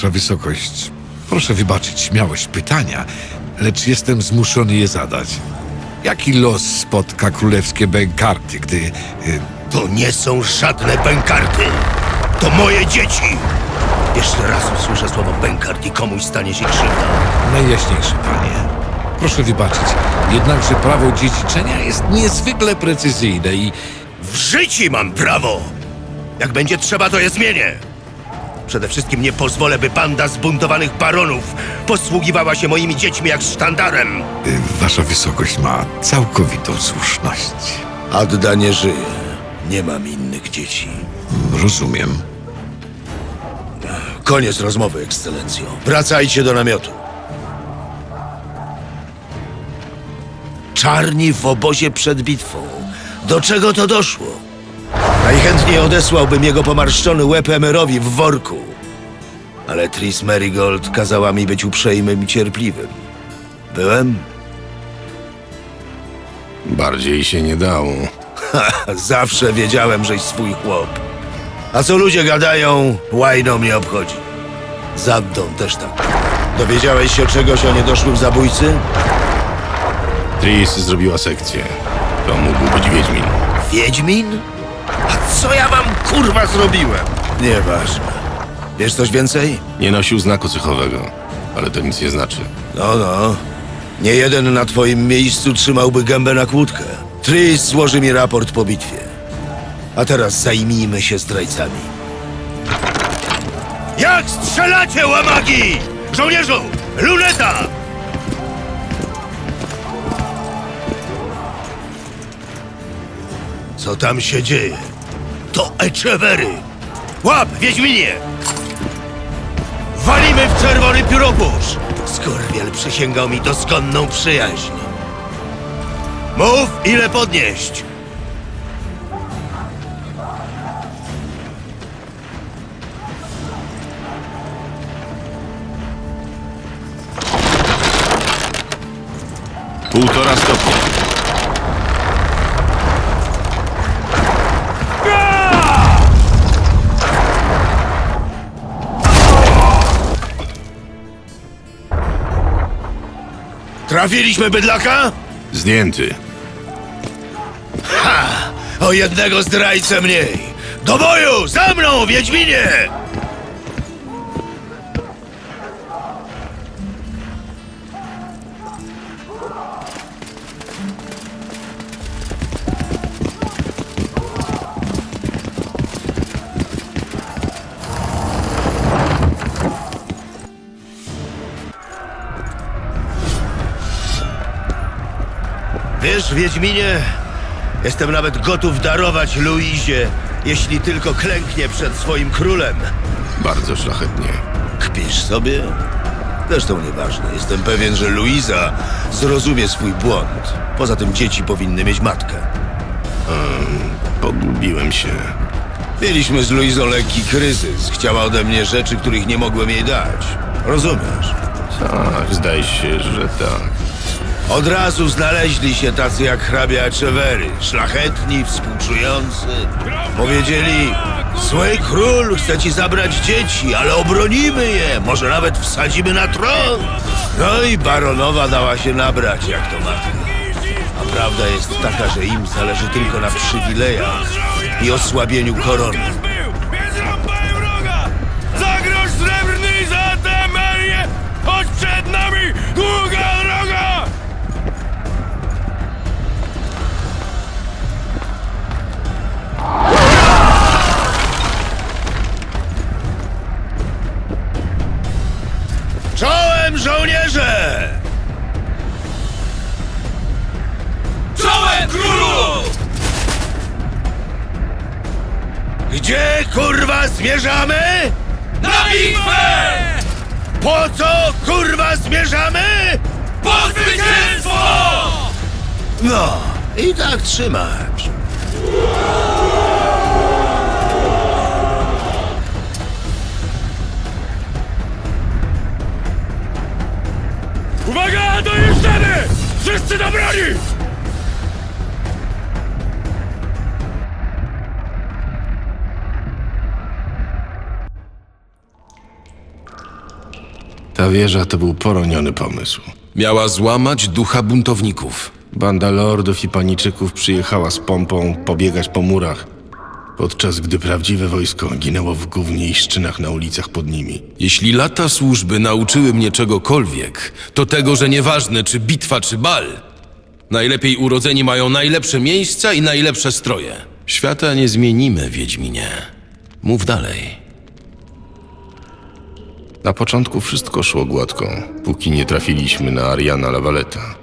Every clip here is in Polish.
Wasza wysokość, proszę wybaczyć śmiałość pytania, lecz jestem zmuszony je zadać. Jaki los spotka królewskie bękarty, gdy... y, To nie są żadne bękarty. To moje dzieci. Jeszcze raz usłyszę słowo bękart i komuś stanie się krzywda. Najjaśniejszy panie. Proszę wybaczyć, jednakże prawo dziedziczenia jest niezwykle precyzyjne i W życiu mam prawo. Jak będzie trzeba, to je zmienię. Przede wszystkim nie pozwolę, by banda zbuntowanych baronów posługiwała się moimi dziećmi jak sztandarem. y, wasza wysokość ma całkowitą słuszność. Adda nie żyje. Nie mam innych dzieci. Rozumiem. Koniec rozmowy, ekscelencjo. Wracajcie do namiotu. Czarni w obozie przed bitwą. Do czego to doszło? Najchętniej odesłałbym jego pomarszczony łeb Emerowi w worku. Ale Tris Merigold kazała mi być uprzejmym i cierpliwym. Byłem? Bardziej się nie dało. Zawsze wiedziałem, żeś swój chłop. A co ludzie gadają, łajno mnie obchodzi. Zaddą też tak. Dowiedziałeś się czegoś o niedoszłym zabójcy? Tris zrobiła sekcję. To mógł być Wiedźmin. Wiedźmin? Co ja wam kurwa zrobiłem? Nieważne. Wiesz coś więcej? Nie nosił znaku cechowego, ale to nic nie znaczy. No, no. Nie jeden na twoim miejscu trzymałby gębę na kłódkę. Tris złoży mi raport po bitwie. A teraz zajmijmy się zdrajcami. Jak strzelacie, łamagi! Żołnierzu! Luneta! Co tam się dzieje? To Echevery! Łap, Wiedźminie! Walimy w czerwony pióropusz! Skorwiel przysięgał mi doskonną przyjaźń. Mów, ile podnieść! Trafiliśmy bydlaka? Zdjęty. O jednego zdrajcę mniej! Do boju! Za mną, Wiedźminie! Wiesz, Wiedźminie, jestem nawet gotów darować Luizie, jeśli tylko klęknie przed swoim królem. Bardzo szlachetnie. Kpisz sobie? Zresztą nieważne. Jestem pewien, że Luiza zrozumie swój błąd. Poza tym dzieci powinny mieć matkę. Pogubiłem się. Mieliśmy z Luizą lekki kryzys. Chciała ode mnie rzeczy, których nie mogłem jej dać. Rozumiesz? Tak, zdaje się, że tak. Od razu znaleźli się tacy jak hrabia Echevery, szlachetni, współczujący. Powiedzieli, zły król chce ci zabrać dzieci, ale obronimy je, może nawet wsadzimy na tron. No i baronowa dała się nabrać, jak to matka. A prawda jest taka, że im zależy tylko na przywilejach i osłabieniu korony. Żołnierze! Czołem królu! Gdzie kurwa zmierzamy? Na bitwę! Po co kurwa zmierzamy? Po zwycięstwo! No, i tak trzymać. Uwaga, dojeżdżamy! Wszyscy do broni! Ta wieża to był poroniony pomysł. Miała złamać ducha buntowników. Banda lordów i paniczyków przyjechała z pompą pobiegać po murach, podczas gdy prawdziwe wojsko ginęło w gównie i szczynach na ulicach pod nimi. Jeśli lata służby nauczyły mnie czegokolwiek, to tego, że nieważne czy bitwa, czy bal, najlepiej urodzeni mają najlepsze miejsca i najlepsze stroje. Świata nie zmienimy, Wiedźminie. Mów dalej. Na początku wszystko szło gładko, póki nie trafiliśmy na Ariana Lavaleta.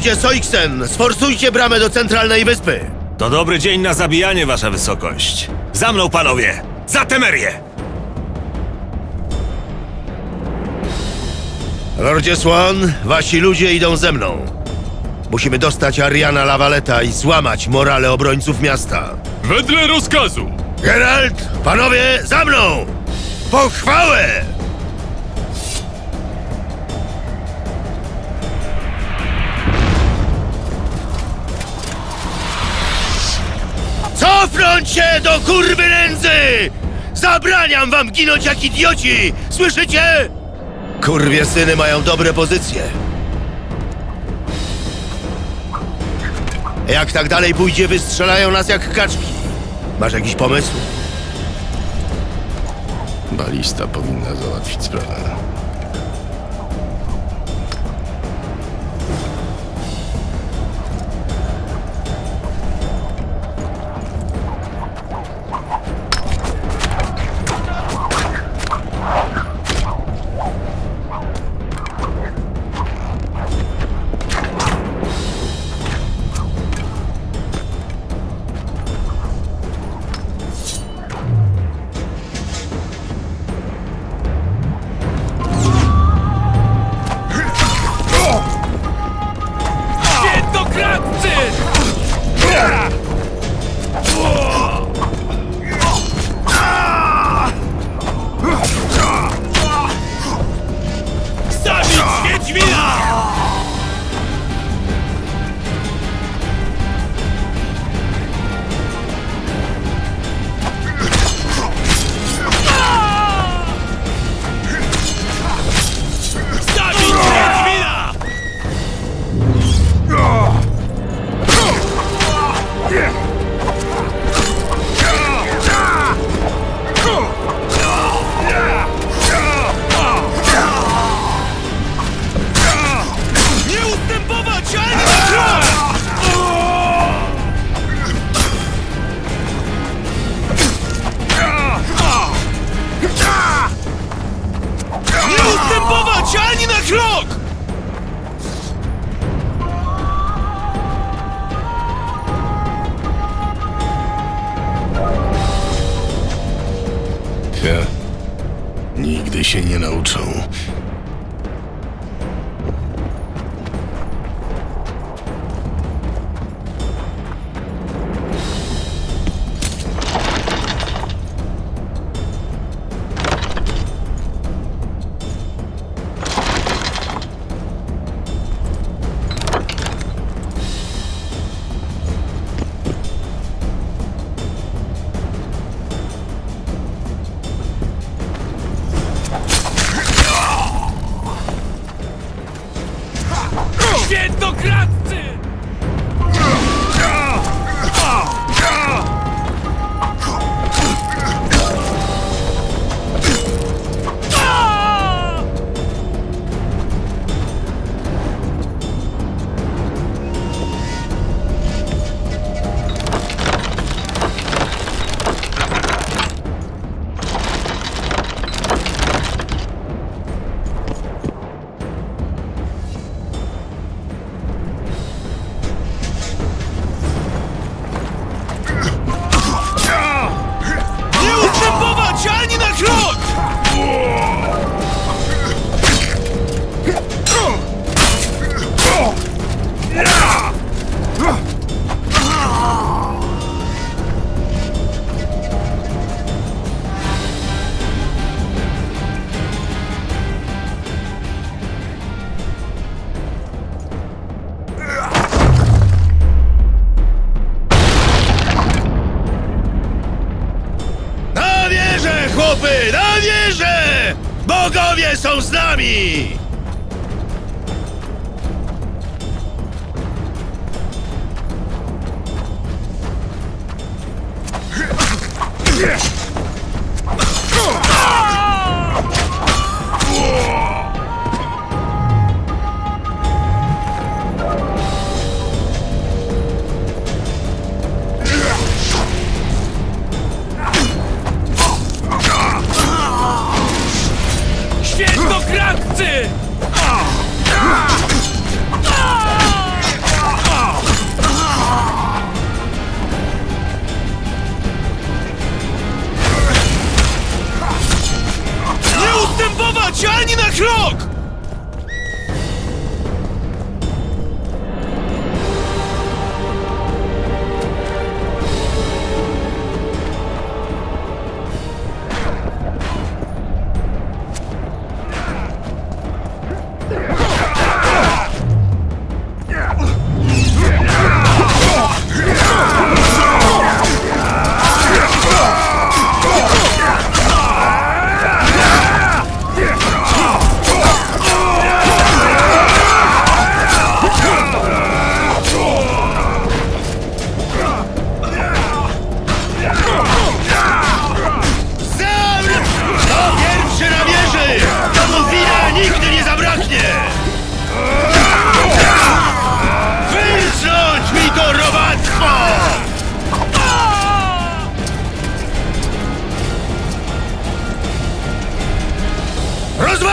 Lordzie Soiksen, sforsujcie bramę do centralnej wyspy! To dobry dzień na zabijanie, wasza wysokość. Za mną, panowie! Za Temerię! Lordzie Swan, wasi ludzie idą ze mną. Musimy dostać Ariana Lavaleta i złamać morale obrońców miasta. Wedle rozkazu! Geralt, panowie, za mną! Pochwałę! Cofnąć się do kurwy nędzy! Zabraniam wam ginąć jak idioci! Słyszycie? Kurwie syny mają dobre pozycje. Jak tak dalej pójdzie, wystrzelają nas jak kaczki. Masz jakiś pomysł? Balista powinna załatwić sprawę. Nigdy się nie nauczą. Bogowie są z nami! Krok!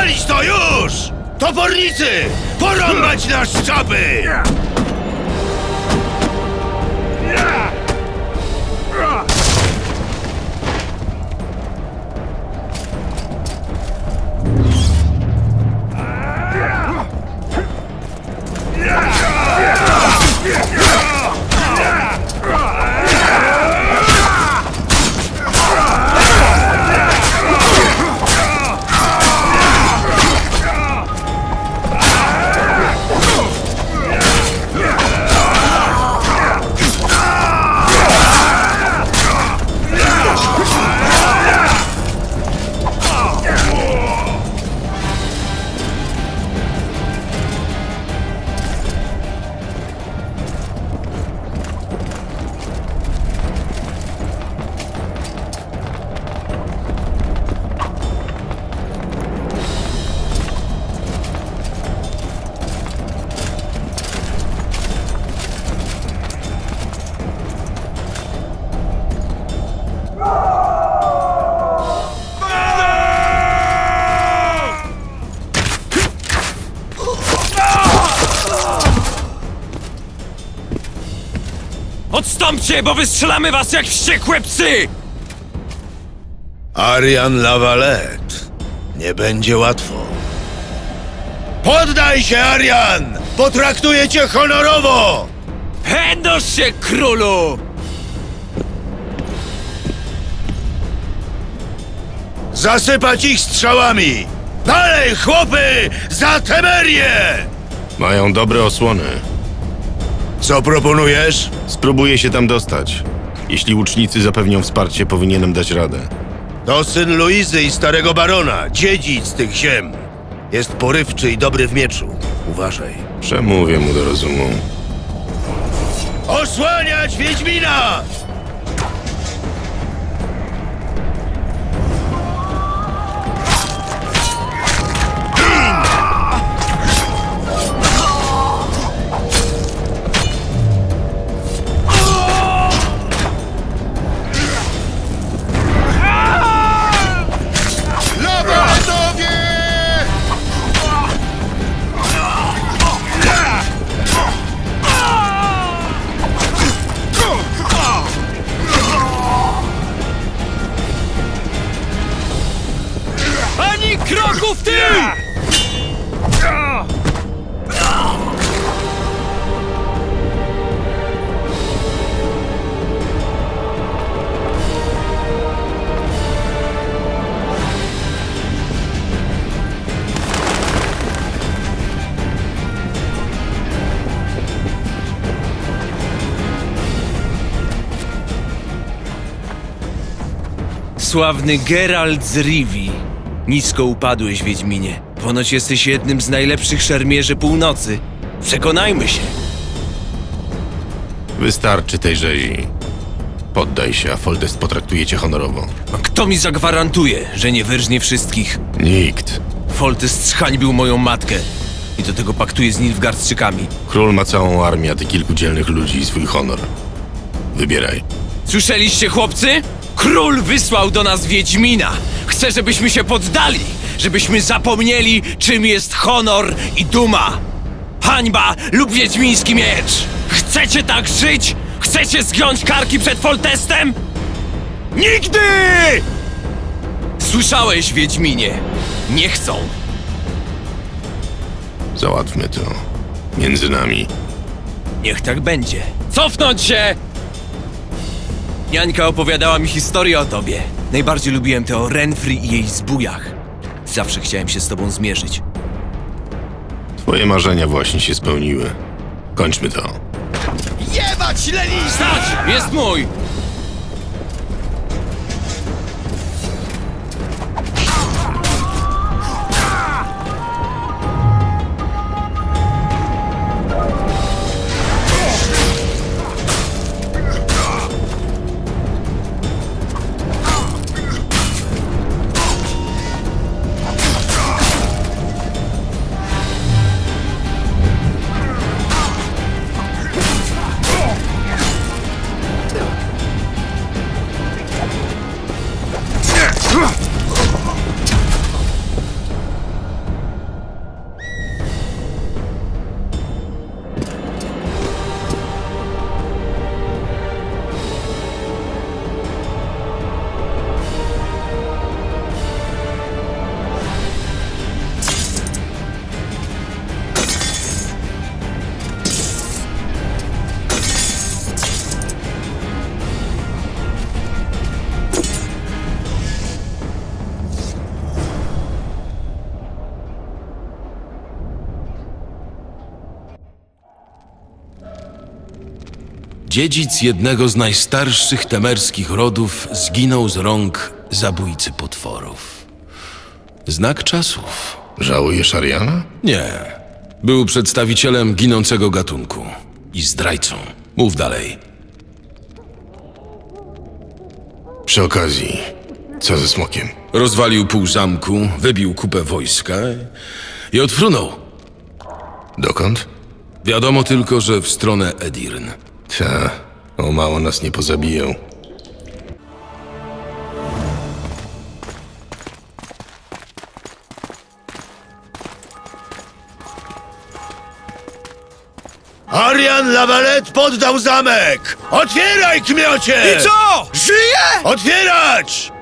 Rozwalić to już! Topornicy! Porąbać na szczapy! Odstąpcie, bo wystrzelamy was jak wściekłe psy! Arian Lavalette. Nie będzie łatwo. Poddaj się, Arian! Potraktuję cię honorowo! Pędosz się, królu! Zasypać ich strzałami! Dalej, chłopy! Za Temerię! Mają dobre osłony. Co proponujesz? Spróbuję się tam dostać. Jeśli łucznicy zapewnią wsparcie, powinienem dać radę. To syn Luizy i starego barona, dziedzic tych ziem. Jest porywczy i dobry w mieczu. Uważaj. Przemówię mu do rozumu. Osłaniać Wiedźmina! Kroku w tył! Sławny Geralt z Rivi. Nisko upadłeś, Wiedźminie. Ponoć jesteś jednym z najlepszych szermierzy północy. Przekonajmy się. Wystarczy tej rzezi. Poddaj się, a Foltest potraktuje cię honorowo. A kto mi zagwarantuje, że nie wyrżnie wszystkich? Nikt. Foltest zhańbił moją matkę. I do tego paktuje z Nilfgaardczykami. Król ma całą armię, a ty kilku dzielnych ludzi i swój honor. Wybieraj. Słyszeliście, chłopcy? Król wysłał do nas Wiedźmina. Chce, żebyśmy się poddali. Żebyśmy zapomnieli, czym jest honor i duma. Hańba lub wiedźmiński miecz. Chcecie tak żyć? Chcecie zgiąć karki przed Foltestem? Nigdy! Słyszałeś, Wiedźminie. Nie chcą. Załatwmy to. Między nami. Niech tak będzie. Cofnąć się! Jańka opowiadała mi historię o tobie. Najbardziej lubiłem tę o Renfri i jej zbójach. Zawsze chciałem się z tobą zmierzyć. Twoje marzenia właśnie się spełniły. Kończmy to. Stać! Jest mój! Dziedzic jednego z najstarszych temerskich rodów zginął z rąk zabójcy potworów. Znak czasów. Żałujesz Ariana? Nie. Był przedstawicielem ginącego gatunku i zdrajcą. Mów dalej. Przy okazji, co ze smokiem? Rozwalił pół zamku, wybił kupę wojska i odfrunął. Dokąd? Wiadomo tylko, że w stronę Edirn. Ta, o mało nas nie pozabiją. Arian Lawalet poddał zamek! Otwieraj, kmiocie! I co? Żyje? Otwierać!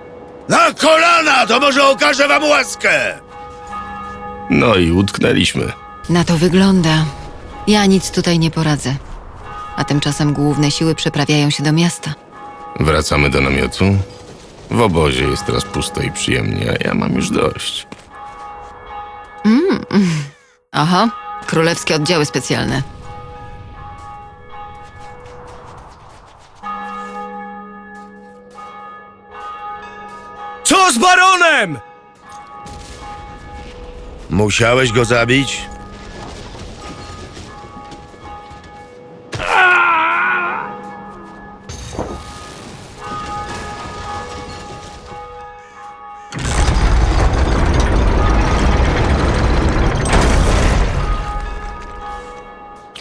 Na kolana, to może okaże wam łaskę! No i utknęliśmy. Na to wygląda. Ja nic tutaj nie poradzę. A tymczasem główne siły przeprawiają się do miasta. Wracamy do namiotu. W obozie jest teraz pusto i przyjemnie, a ja mam już dość. Aha, królewskie oddziały specjalne. Co z baronem? Musiałeś go zabić?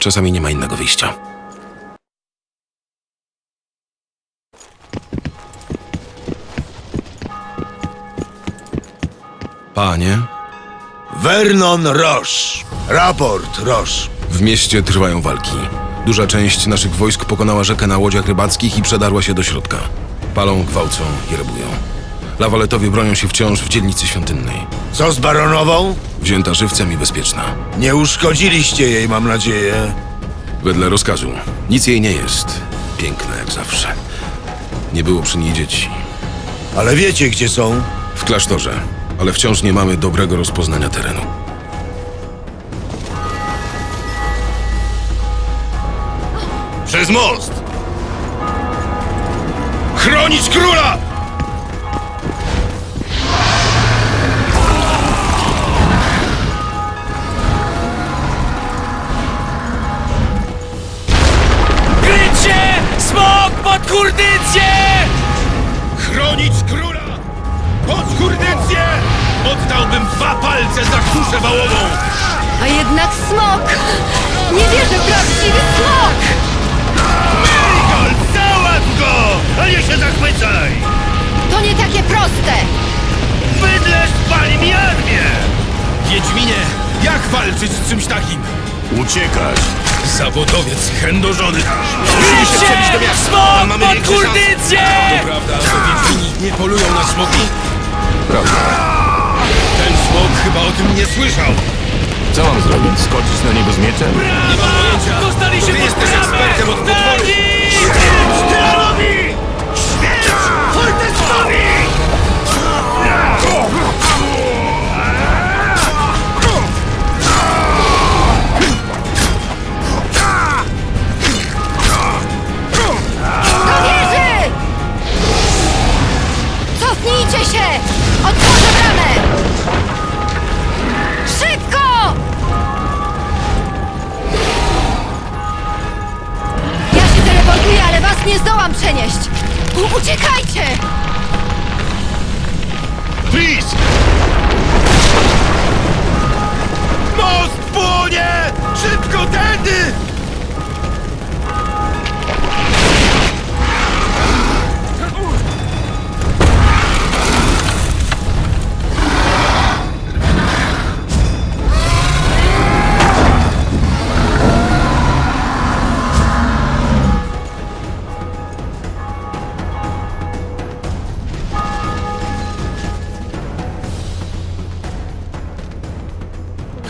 Czasami nie ma innego wyjścia. Panie, Vernon Roche. Raport Roche. w mieście trwają walki. Duża część naszych wojsk pokonała rzekę na łodziach rybackich i przedarła się do środka. Palą, gwałcą i rabują. Lawaletowie bronią się wciąż w dzielnicy świątynnej. Co z baronową? Wzięta żywcem i bezpieczna. Nie uszkodziliście jej, mam nadzieję. Wedle rozkazu. Nic jej nie jest. Piękna jak zawsze. Nie było przy niej dzieci. Ale wiecie, gdzie są? W klasztorze, ale wciąż nie mamy dobrego rozpoznania terenu. Przez most! Chronić króla! Kurdycję! Chronić króla! Pod kurdycję! Oddałbym dwa palce za kuszę wałową! A jednak smok! Nie wierzę, prawdziwy smok! Merigold, załatw go! A nie się zachwycaj! To nie takie proste! Bydlesz pali mi armię! Wiedźminie, jak walczyć z czymś takim? Uciekać! Zawodowiec chędożony! Wiecie! Smok mamy pod większe szanse. kurdycję! Prawda, że Wiedźmini nie polują na smoki? Prawda. Ten smok chyba o tym nie słyszał! Co mam zrobić? Skoczyć na niego z mieczem? Nie mam pojęcia! Dostali się Ty pod jesteś ekspertem od! Otworzę bramę! Szybko! Ja się teleportuję, ale was nie zdołam przenieść! U uciekajcie! Tris! Most płonie! Szybko tędy!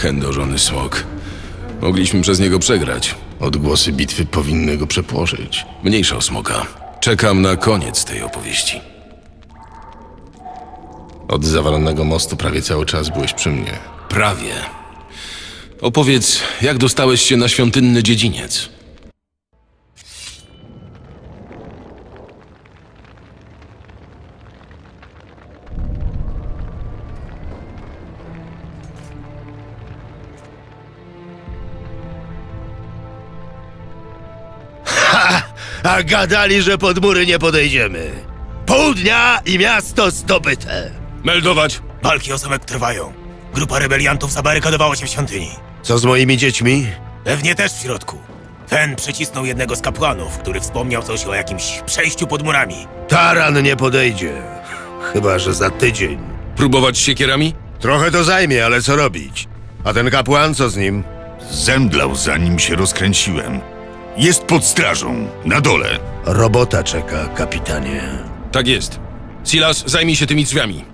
Chędożony smok. Mogliśmy przez niego przegrać. Odgłosy bitwy powinny go przepłoszyć. Mniejsza o smoka. Czekam na koniec tej opowieści. Od zawalonego mostu prawie cały czas byłeś przy mnie. Prawie. Opowiedz, jak dostałeś się na świątynny dziedziniec? A gadali, że pod mury nie podejdziemy. Pół dnia i miasto zdobyte. Meldować! Walki o zamek trwają. Grupa rebeliantów zabarykadowała się w świątyni. Co z moimi dziećmi? Pewnie też w środku. Fen przycisnął jednego z kapłanów, który wspomniał coś o jakimś przejściu pod murami. Taran nie podejdzie. Chyba, że za tydzień. Próbować siekierami? Trochę to zajmie, ale co robić? A ten kapłan, co z nim? Zemdlał zanim się rozkręciłem. Jest pod strażą, na dole. Robota czeka, kapitanie. Tak jest. Silas, zajmij się tymi drzwiami.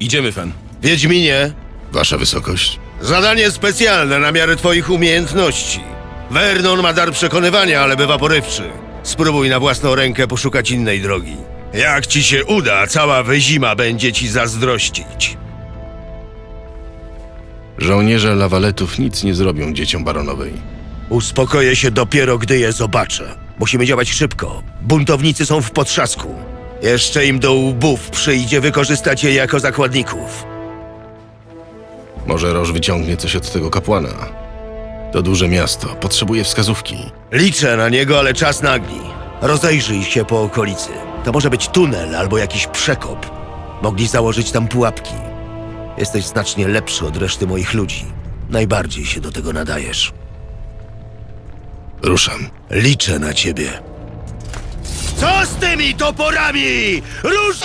Idziemy, Fen. Wiedźminie, Wasza wysokość? zadanie specjalne na miarę twoich umiejętności. Vernon ma dar przekonywania, ale bywa porywczy. Spróbuj na własną rękę poszukać innej drogi. Jak ci się uda, cała wyzima będzie ci zazdrościć. Żołnierze lawaletów nic nie zrobią dzieciom baronowej. Uspokoję się dopiero, gdy je zobaczę. Musimy działać szybko. Buntownicy są w potrzasku. Jeszcze im do łbów przyjdzie wykorzystać je jako zakładników. Może Roż wyciągnie coś od tego kapłana. To duże miasto, potrzebuje wskazówki. Liczę na niego, ale czas nagli. Rozejrzyj się po okolicy. To może być tunel albo jakiś przekop. Mogli założyć tam pułapki. Jesteś znacznie lepszy od reszty moich ludzi. Najbardziej się do tego nadajesz. Ruszam. Liczę na ciebie. Co z tymi toporami? Rusz!